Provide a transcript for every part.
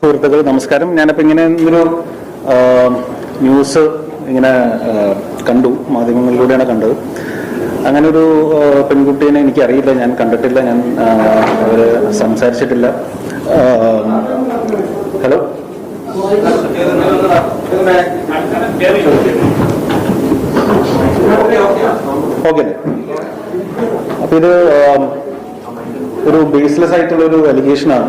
സുഹൃത്തുക്കൾ നമസ്കാരം. ഞാനപ്പോൾ ഇങ്ങനെ ഒരു ന്യൂസ് ഇങ്ങനെ കണ്ടു. മാധ്യമങ്ങളിലൂടെയാണ് കണ്ടത്. അങ്ങനെ ഒരു പെൺകുട്ടീനെ എനിക്ക് അറിയില്ല ഞാൻ കണ്ടിട്ടില്ല. ഞാൻ അവർ സംസാരിച്ചിട്ടില്ല. ഹലോ? ഓക്കെ. അപ്പൊ ഇത് ഒരു ബേസ്ലെസ് ആയിട്ടുള്ള ഒരു അലിഗേഷനാണ്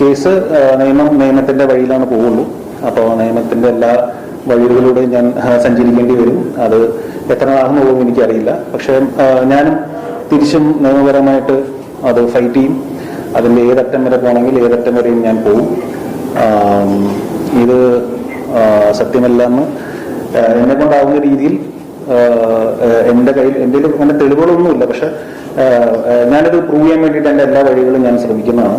കേസ് നിയമം നിയമത്തിന്റെ വഴിയിലാണ് പോവുള്ളൂ അപ്പോൾ നിയമത്തിന്റെ എല്ലാ വഴികളിലൂടെയും ഞാൻ സഞ്ചരിക്കേണ്ടി വരും. അത് എത്ര നാളെന്ന് പോകും എനിക്കറിയില്ല. പക്ഷെ ഞാനും തിരിച്ചും നിയമപരമായിട്ട് അത് ഫൈറ്റ് ചെയ്യും. അതിന്റെ ഏതറ്റം വരെ പോകണമെങ്കിൽ ഏതറ്റം വരെയും ഞാൻ പോകും. ഇത് സത്യമല്ല എന്ന് എന്നെ കൊണ്ടാവുന്ന രീതിയിൽ എന്റെ കയ്യിൽ കയ്യിൽ അങ്ങനെ തെളിവുകളൊന്നുമില്ല. പക്ഷെ ഞാനിത് പ്രൂവ് ചെയ്യാൻ വേണ്ടിയിട്ട് എന്റെ എല്ലാ വഴികളും ഞാൻ ശ്രമിക്കുന്നതാണ്.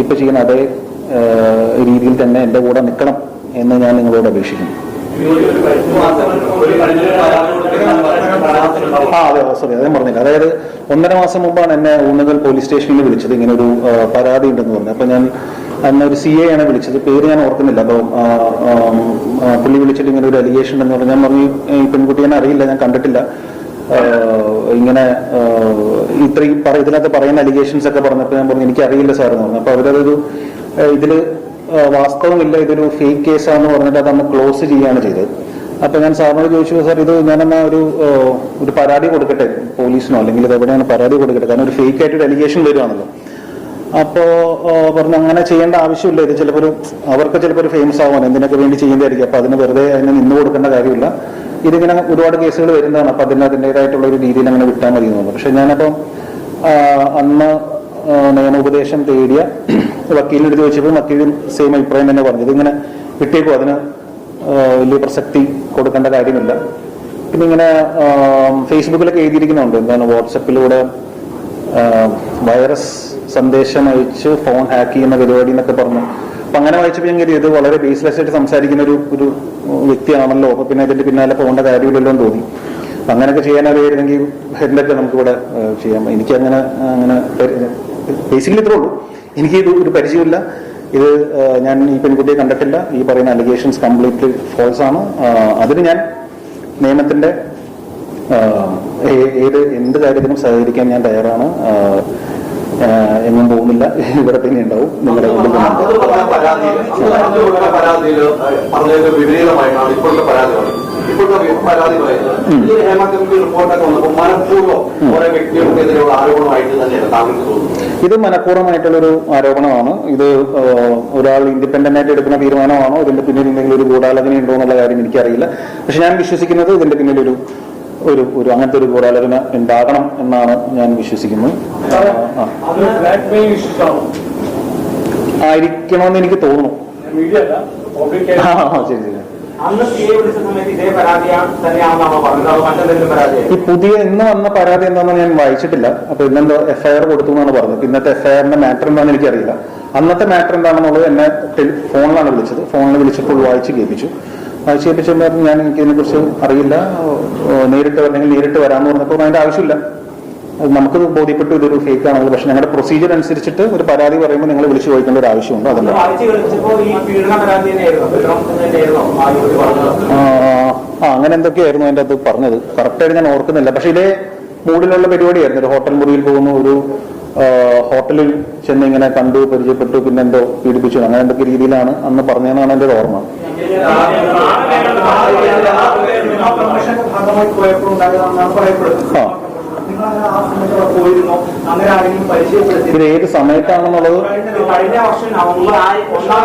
ഇപ്പൊ ചെയ്യുന്ന അതേ രീതിയിൽ തന്നെ എന്റെ കൂടെ നിൽക്കണം എന്ന് ഞാൻ നിങ്ങളോട് അപേക്ഷിക്കുന്നു. ആ അതെ സോറി അതേ പറഞ്ഞില്ല. അതായത് ഒന്നര മാസം മുമ്പാണ് എന്നെ ഊന്നുകൽ പോലീസ് സ്റ്റേഷനിൽ വിളിച്ചത്. ഇങ്ങനെ ഒരു പരാതി ഉണ്ടെന്ന് പറഞ്ഞു. അപ്പൊ ഞാൻ അന്ന് ഒരു സി എ ആണ് വിളിച്ചത്. പേര് ഞാൻ ഓർക്കുന്നില്ല. അപ്പൊ പുള്ളി വിളിച്ചിട്ട് ഇങ്ങനെ ഒരു അലിഗേഷൻ എന്ന് പറഞ്ഞു. ഞാൻ പറഞ്ഞു ഈ പെൺകുട്ടിയെ അറിയില്ല ഞാൻ കണ്ടിട്ടില്ല. ഇങ്ങനെ ഇത്രയും ഇതിനകത്ത് പറയുന്ന അലിഗേഷൻസ് ഒക്കെ പറഞ്ഞപ്പോൾ ഞാൻ പറഞ്ഞു എനിക്കറിയില്ല സാർ എന്ന് പറഞ്ഞു. അപ്പൊ അവരതൊരു ഇതിൽ വാസ്തവമില്ല ഇതൊരു ഫേക്ക് കേസാന്ന് പറഞ്ഞിട്ട് നമ്മൾ ക്ലോസ് ചെയ്യാണ് ചെയ്തത്. അപ്പൊ ഞാൻ സാറിനോട് ചോദിച്ചു സാർ ഇത് ഞാനെന്നാ ഒരു ഒരു പരാതി കൊടുക്കട്ടെ പോലീസിനോ? അല്ലെങ്കിൽ ഇത് എവിടെയാണ് പരാതി കൊടുക്കട്ടെ? കാരണം ഒരു ഫേക്ക് ആയിട്ട് ഒരു അലിഗേഷൻ വരുവാണല്ലോ അപ്പോ പറഞ്ഞു അങ്ങനെ ചെയ്യേണ്ട ആവശ്യമില്ല. ഇത് ചിലപ്പോൾ അവർക്ക് ചിലപ്പോൾ ഫേമസ് ആവാൻ എന്തിനൊക്കെ വേണ്ടി ചെയ്യുന്നതായിരിക്കും. അപ്പൊ അതിന് വെറുതെ അതിന് നിന്ന് കൊടുക്കേണ്ട കാര്യമില്ല. ഇതിങ്ങനെ ഒരുപാട് കേസുകൾ വരുന്നതാണ്. അപ്പൊ അതിന് അതിന്റെതായിട്ടുള്ള ഒരു രീതിയിൽ അങ്ങനെ വിട്ടാൽ മതി പറഞ്ഞു പക്ഷെ ഞാനപ്പം അന്ന് നിയമോപദേശം തേടിയ വക്കീലിന്റെ അടുത്ത് ചോദിച്ചപ്പോൾ വക്കീലും സെയിം അഭിപ്രായം തന്നെ പറഞ്ഞു. ഇതിങ്ങനെ വിട്ടേക്കും അതിന് വലിയ പ്രസക്തി കൊടുക്കേണ്ട കാര്യമില്ല. പിന്നെ ഇങ്ങനെ ഫേസ്ബുക്കിലൊക്കെ എഴുതിയിരിക്കുന്നുണ്ട്. എന്താണ് വാട്സപ്പിലൂടെ വൈറസ് സന്ദേശം അയച്ച് ഫോൺ ഹാക്ക് ചെയ്യുന്ന പരിപാടി എന്നൊക്കെ പറഞ്ഞു അപ്പൊ അങ്ങനെ വായിച്ചപ്പോൾ ഞാൻ കരുതി ഇത് വളരെ ബേസ്ലെസ് ആയിട്ട് സംസാരിക്കുന്ന ഒരു ഒരു വ്യക്തിയാണല്ലോ. അപ്പൊ പിന്നെ ഇതിന്റെ പിന്നാലെ പോകേണ്ട കാര്യമില്ലല്ലോ എന്ന് തോന്നി. അങ്ങനെയൊക്കെ ചെയ്യാൻ അറിയായിരുന്നെങ്കിൽ ഹെഡ്ലൈറ്റ് നമുക്കിവിടെ ഇവിടെ ചെയ്യാം. എനിക്ക് അങ്ങനെ അങ്ങനെ ബേസിക്കലി ഇത്രേ ഉള്ളൂ. എനിക്ക് ഇത് ഒരു പരിചയമില്ല ഇത് ഞാൻ ഈ പെൺകുട്ടിയെ കണ്ടിട്ടില്ല. ഈ പറയുന്ന അലിഗേഷൻസ് കംപ്ലീറ്റ്ലി ഫോൾസ് ആണ്. അതിന് ഞാൻ നിയമത്തിന്റെ ഏത് എന്ത് കാര്യത്തിനും സഹകരിക്കാൻ ഞാൻ തയ്യാറാണ്. എങ്ങും പോകുന്നില്ല. ഇവിടെ തന്നെ ഉണ്ടാവും. നിങ്ങളുടെ വിപരീതമായിട്ടാണ് ഇപ്പോഴത്തെ പരാതി പറയുന്നത്. ഹേമ കമ്മിറ്റി റിപ്പോർട്ടൊക്കെ വന്നപ്പോൾ മനഃപൂർവം ഓരോ വ്യക്തികൾക്കെതിരെയുള്ള ആരോപണമായിട്ട് തന്നെയാണ് താങ്കൾക്ക് തോന്നുന്നത്. ഇത് മനഃപൂർവമായിട്ടുള്ളൊരു ആരോപണമാണ്. ഇത് ഒരാൾ ഇൻഡിപെൻഡന്റ് ആയിട്ട് എടുക്കുന്ന തീരുമാനമാണോ? ഇതിന്റെ പിന്നിൽ എന്തെങ്കിലും ഒരു ഗൂഢാലോചന ഉണ്ടോ എന്നുള്ള കാര്യം എനിക്കറിയില്ല. പക്ഷെ ഞാൻ വിശ്വസിക്കുന്നത് ഇതിന്റെ പിന്നിൽ ഒരു ഒരു ഒരു അങ്ങനത്തെ ഒരു ഗൂഢാലോചന ഉണ്ടാകണം എന്നാണ് ഞാൻ വിശ്വസിക്കുന്നത് ആയിരിക്കണമെന്ന് എനിക്ക് തോന്നുന്നു. ശരി ശരി. ഈ പുതിയ ഇന്ന് വന്ന പരാതി എന്താണെന്ന് ഞാൻ വായിച്ചിട്ടില്ല. അപ്പൊ ഇന്നെന്തോ എഫ്ഐആർ കൊടുത്തു എന്നാണ് പറഞ്ഞത്. ഇന്നത്തെ എഫ്ഐആറിന്റെ മാറ്റർ എന്താണെന്ന് എനിക്കറിയില്ല. അന്നത്തെ മാറ്റർ എന്താണെന്നുള്ളത് എന്നെ ഫോണിലാണ് വിളിച്ചത്. ഫോണിൽ വിളിച്ചപ്പോൾ വായിച്ച് കേൾപ്പിച്ചു. കേൾപ്പിച്ചപ്പോൾ പറഞ്ഞു, ഞാൻ എനിക്ക് ഇതിനെക്കുറിച്ച് അറിയില്ല നേരിട്ട് വരണമെങ്കിൽ നേരിട്ട് വരാമെന്ന് പറഞ്ഞപ്പോൾ അതിന്റെ ആവശ്യമില്ല. അത് നമുക്ക് ബോധ്യപ്പെട്ടു ഇതൊരു ഫേക്ക് ആണ് പക്ഷെ ഞങ്ങളുടെ പ്രൊസീജിയർ അനുസരിച്ചിട്ട് ഒരു പരാതി പറയുമ്പോൾ നിങ്ങൾ വിളിച്ചു ചോദിക്കേണ്ട ഒരു ആവശ്യമുണ്ട്. അതല്ല ആ അങ്ങനെ എന്തൊക്കെയായിരുന്നു അതിന്റെ അത് പറഞ്ഞത്? കറക്റ്റായിട്ട് ഞാൻ ഓർക്കുന്നില്ല. പക്ഷെ ഇതേ മൂടിലുള്ള പരിപാടിയായിരുന്നു. ഒരു ഹോട്ടൽ മുറിയിൽ പോകുന്ന ഒരു ഹോട്ടലിൽ ചെന്ന് ഇങ്ങനെ കണ്ടു പരിചയപ്പെട്ടു പിന്നെ എന്തോ പീഡിപ്പിച്ചു അങ്ങനെ എന്തൊക്കെ രീതിയിലാണ് അന്ന് പറഞ്ഞതെന്നാണ് എന്റെ ഓർമ്മ ആ. നിങ്ങൾ അങ്ങനെ ആ സമയത്ത് പോയിരുന്നോ. അങ്ങനെ ആരെങ്കിലും പരിചയപ്പെടുത്തി ഇത് ഏത് സമയത്താണെന്നുള്ളത് കഴിഞ്ഞ വർഷം നവംബർ ഒന്നാം.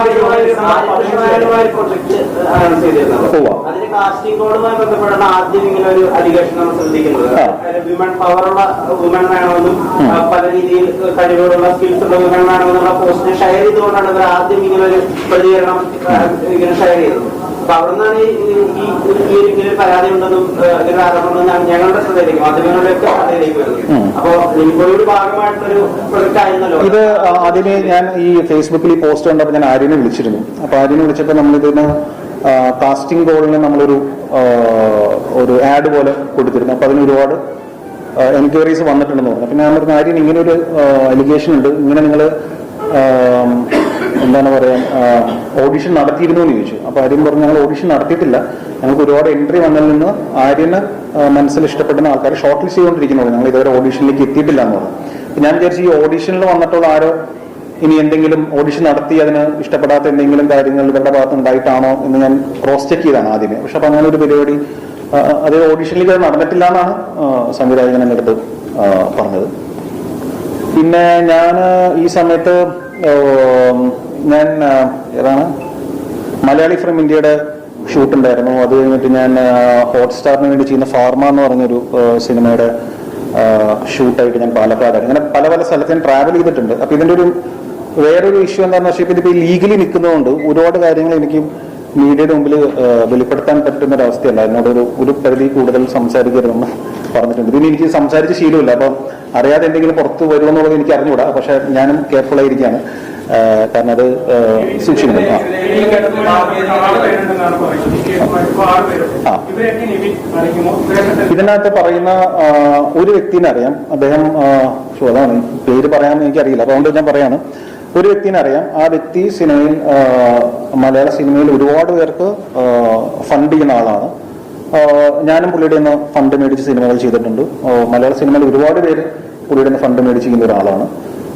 അതിന് കാസ്റ്റിംഗ് കോഡുമായി ബന്ധപ്പെട്ടാണ് ആദ്യം ഇങ്ങനെ ഒരു അലിഗേഷൻ നമ്മൾ ശ്രദ്ധിക്കുന്നത് വിമൻ പവറുള്ള വിമൻ വേണമെന്നും. പല രീതിയിൽ കഴിവുകളുള്ള സ്കിൽസ് ഉള്ള വുമൻ വേണമെന്നുള്ള പോസ്റ്റ് ഷെയർ ചെയ്തുകൊണ്ടാണ് ഇവർ ആദ്യം ഇങ്ങനെ ഒരു പ്രതികരണം ഇങ്ങനെ ഷെയർ ചെയ്തത്. അപ്പൊ അവിടുന്നാണ് ഈ ഈ- ഈ ഒരു ഇങ്ങനെ പരാതി ഉണ്ടെന്നും ഇങ്ങനെ ആരോപണം ഞങ്ങളുടെ ശ്രദ്ധയിലേക്ക് മാധ്യമങ്ങളുടെയൊക്കെ ശ്രദ്ധയിലേക്ക് വരുന്നത്. അപ്പൊ നിങ്ങൾക്കൊരു ഭാഗമായിട്ടൊരു പ്രൊജക്ട് ആയിരുന്നല്ലോ. ഇത് ആദ്യമേ ഞാൻ ഈ ഫേസ്ബുക്കിൽ ഈ പോസ്റ്റ് കണ്ടപ്പോൾ ഞാൻ ആര്യനെ വിളിച്ചിരുന്നു. അപ്പൊ ആര്യനെ വിളിച്ചപ്പോൾ നമ്മളിതിന് കാസ്റ്റിംഗ് ബോളിന് നമ്മളൊരു ഒരു ആഡ് പോലെ കൊടുത്തിരുന്നു. അപ്പൊ അതിന് ഒരുപാട് എൻക്വയറീസ് വന്നിട്ടുണ്ടെന്ന് പറഞ്ഞു. ഞാൻ പറഞ്ഞ ആര്യൻ ഇങ്ങനെ ഒരു അലിഗേഷൻ ഉണ്ട്. ഇങ്ങനെ നിങ്ങൾ എന്താണ് പറയാ ഓഡിഷൻ നടത്തിയിരുന്നു എന്ന് ചോദിച്ചു. അപ്പൊ ആര്യൻ പറഞ്ഞു ഞങ്ങൾ ഓഡിഷൻ നടത്തിയിട്ടില്ല. ഞങ്ങൾക്ക് ഒരുപാട് എൻട്രി വന്നതിൽ നിന്ന് ആര്യന് മനസ്സിൽ ഇഷ്ടപ്പെടുന്ന ആൾക്കാർ ഷോർട്ട് ലിസ്റ്റ് ചെയ്തുകൊണ്ടിരിക്കുന്നുള്ളൂ ഞങ്ങൾ ഇതുവരെ ഓഡിഷനിലേക്ക് എത്തിയിട്ടില്ല എന്ന് പറഞ്ഞു. ഞാൻ വിചാരിച്ചു ഈ ഓഡിഷനിൽ വന്നിട്ടുള്ള ആരോ ഇനി എന്തെങ്കിലും ഓഡിഷൻ നടത്തി അതിന് ഇഷ്ടപ്പെടാത്ത എന്തെങ്കിലും കാര്യങ്ങൾ ഇവരുടെ ഭാഗത്ത് ഉണ്ടായിട്ടാണോ എന്ന് ഞാൻ ക്രോസ് ചെക്ക് ചെയ്താണ് ആദ്യമേ. പക്ഷെ അപ്പൊ അങ്ങനെ ഒരു പരിപാടി അത് ഓഡിഷനിലേക്ക് അത് നടന്നിട്ടില്ല എന്നാണ് സംവിധായകൻ എന്റെ അടുത്ത് പറഞ്ഞത്. പിന്നെ ഞാൻ ഈ സമയത്ത് ഞാൻ ഏതാണ്? മലയാളി ഫ്രം ഇന്ത്യയുടെ ഷൂട്ട് ഉണ്ടായിരുന്നു. അത് കഴിഞ്ഞിട്ട് ഞാൻ ഹോട്ട്സ്റ്റാറിന് വേണ്ടി ചെയ്യുന്ന ഫാർമ എന്ന് പറഞ്ഞൊരു സിനിമയുടെ ഷൂട്ടായിട്ട് ഞാൻ പാലക്കാട് അങ്ങനെ പല പല സ്ഥലത്ത് ഞാൻ ട്രാവൽ ചെയ്തിട്ടുണ്ട്. അപ്പൊ ഇതിന്റെ ഒരു വേറൊരു ഇഷ്യൂ എന്താണെന്ന് വെച്ചാൽ ഇതിപ്പോ ലീഗലി നിൽക്കുന്നതുകൊണ്ട് ഒരുപാട് കാര്യങ്ങൾ എനിക്ക് മീഡിയയുടെ മുമ്പിൽ വെളിപ്പെടുത്താൻ പറ്റുന്ന ഒരു അവസ്ഥയല്ല എന്നോട് ഒരു ഒരു പരിധി കൂടുതൽ സംസാരിക്കരുതെന്ന് പറഞ്ഞിട്ടുണ്ട്. ഇതിന് എനിക്ക് സംസാരിച്ച ശീലമില്ല. അപ്പം അറിയാതെ എന്തെങ്കിലും പുറത്ത് വരുമെന്നുള്ളത് എനിക്ക് അറിഞ്ഞുകൂടാ. പക്ഷെ ഞാനും കെയർഫുൾ ആയിരിക്കാണ് ആ, കാരണം അത് സൂക്ഷിക്കണം. ആ. ഇതിനകത്ത് പറയുന്ന ഒരു വ്യക്തിനെ അറിയാം. അദ്ദേഹം അതാണ് പേര് പറയാമെന്ന് എനിക്കറിയില്ല. അതുകൊണ്ട് ഞാൻ പറയാണ്. ഒരു വ്യക്തിനെ അറിയാം. ആ വ്യക്തി സിനിമയിൽ മലയാള സിനിമയിൽ ഒരുപാട് പേർക്ക് ഫണ്ട് ചെയ്യുന്ന ആളാണ്. ഞാനും പുള്ളിയുടെ നിന്ന് ഫണ്ട് മേടിച്ച് സിനിമകൾ ചെയ്തിട്ടുണ്ട്. മലയാള സിനിമയിൽ ഒരുപാട് പേര് പുള്ളിയുടെ നിന്ന് ഫണ്ട് മേടിച്ച് ചെയ്യുന്ന ഒരാളാണ്.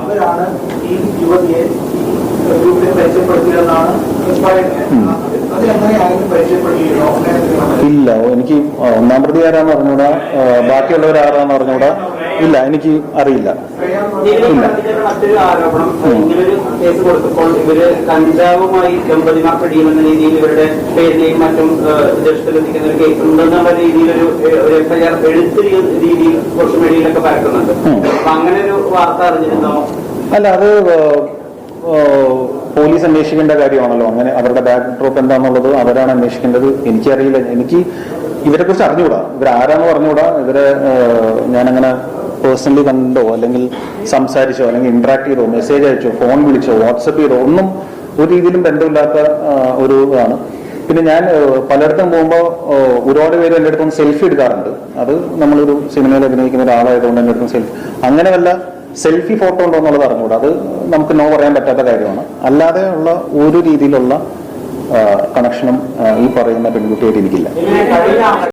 അവരാണ് ഈ യുവതിയെ ഇല്ല എനിക്ക് ഒന്നാം പ്രതി ആരാന്ന് പറഞ്ഞൂടാ ബാക്കിയുള്ളവരാരാന്ന് ബാക്കിയുള്ളവർ ആരാന്ന് ഇല്ല എനിക്ക് അറിയില്ല. ഇല്ല. മറ്റൊരു ആരോപണം. ഇങ്ങനൊരു കേസ് കൊടുത്തപ്പോൾ ഇവർ കഞ്ചാവുമായി ദമ്പതിമാർ പിടിയുമെന്ന രീതിയിൽ ഇവരുടെ മറ്റും ഒരു കേസ് ഉണ്ടെന്നുള്ള രീതിയിലൊരു എഴുത്ത് രീതിയിൽ സോഷ്യൽ മീഡിയയിലൊക്കെ പരക്കുന്നുണ്ട്. ഉം. അപ്പൊ അങ്ങനെ ഒരു വാർത്ത അറിഞ്ഞിരുന്നോ? അല്ല അത് പോലീസ് അന്വേഷിക്കേണ്ട കാര്യമാണല്ലോ. അങ്ങനെ അവരുടെ ബാക്ക് ഡ്രോപ്പ് എന്താണെന്നുള്ളത് അവരാണ് അന്വേഷിക്കേണ്ടത്. എനിക്കറിയില്ല. എനിക്ക് ഇവരെ കുറിച്ച് അറിഞ്ഞുകൂടാ. ഇവരാരാന്ന് പറഞ്ഞുകൂടാ. ഇവരെ ഞാനങ്ങനെ പേഴ്സണലി കണ്ടോ അല്ലെങ്കിൽ സംസാരിച്ചോ അല്ലെങ്കിൽ ഇന്ററാക്ട് ചെയ്തോ മെസ്സേജ് അയച്ചോ ഫോൺ വിളിച്ചോ വാട്സപ്പ് ചെയ്തോ ഒന്നും ഒരു രീതിയിലും ബന്ധമില്ലാത്ത ഒരു ഇതാണ്. പിന്നെ ഞാൻ പലയിടത്തും പോകുമ്പോൾ ഒരുപാട് പേര് എന്റെ അടുത്തൊന്ന് സെൽഫി എടുക്കാറുണ്ട്. അത് നമ്മളൊരു സിനിമയിൽ അഭിനയിക്കുന്ന ഒരാളായതുകൊണ്ട് എന്റെ അടുത്ത് സെൽഫി അങ്ങനെ വല്ല സെൽഫി ഫോട്ടോ ഉണ്ടോ എന്നുള്ളത് അറിഞ്ഞുകൂടാ. അത് നമുക്ക് നോ പറയാൻ പറ്റാത്ത കാര്യമാണ്. അല്ലാതെ ഉള്ള ഒരു രീതിയിലുള്ള കണക്ഷനും ഈ പറയുന്ന പെൺകുട്ടിയായിട്ട് എനിക്കില്ല.